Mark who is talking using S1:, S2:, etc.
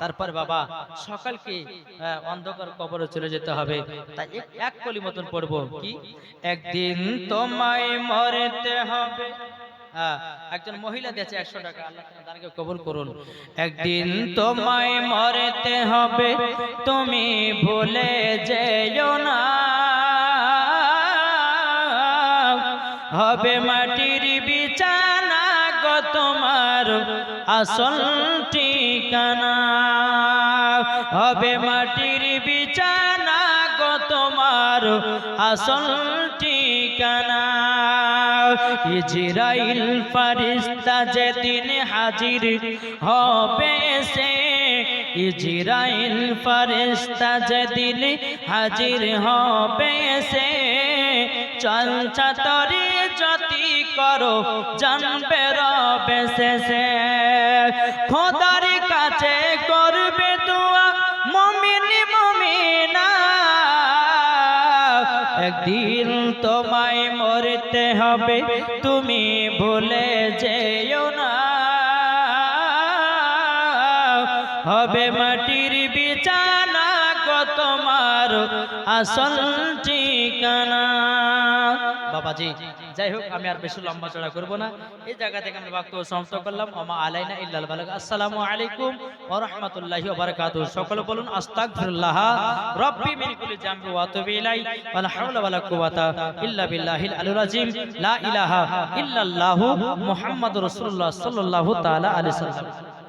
S1: তারপর বাবা, সকালকে অন্ধকার কবরে চলে যেতে হবে। তাই এক- কলি মতন পড়ব। কি? একদিন তোমায় মরতে হবে। একজন মহিলা দিয়েছে একশো টাকা। আল্লাহ তাদেরকে কবুল করুন। একদিন তোমায় মরতে হবে। তুমি ভুলে যেও না। হবে মাটির বিছানা। গো তোমার আসল ঠিকানা। হবে মাটির বিছানা গো তোমার আসল ঠিকানা। ইজরাইল ফারিস্তা যেদিন হাজির হবে সে, ইজরাইল ফারিস্তা যেদিন হাজির হবে সে। চল চাতরি যতি করো, জানবে রবে শেষে। খোদার কাছে করবে দোয়া, মমিনি মমিনা। একদিন তোমায় মরতে হবে, তুমি ভুলে যেও না। হবে মাটির বিছানা গো তোমার আসল ঠিকানা। বাবাজি, যাই হোক, আমি আর বেশি লম্বা চড়া করব না। এই জায়গা থেকে আমরা বক্তব্য সমাপ্ত করলাম। ওমা আলাইনা ইল্লাল বালাগ। আসসালামু আলাইকুম ওয়া সকলে বলুন, আস্তাগফিরুল্লাহ। রব্বি মিন জামবি ওয়া আতুবু ইলাই ওয়া লা হাওলা ওয়া লা কুওয়াতা ইল্লা বিল্লাহিল আযীম লা ইলাহা ইল্লাল্লাহু মুহাম্মাদুর রাসূলুল্লাহ সাল্লাল্লাহু তাআলা আলাইহি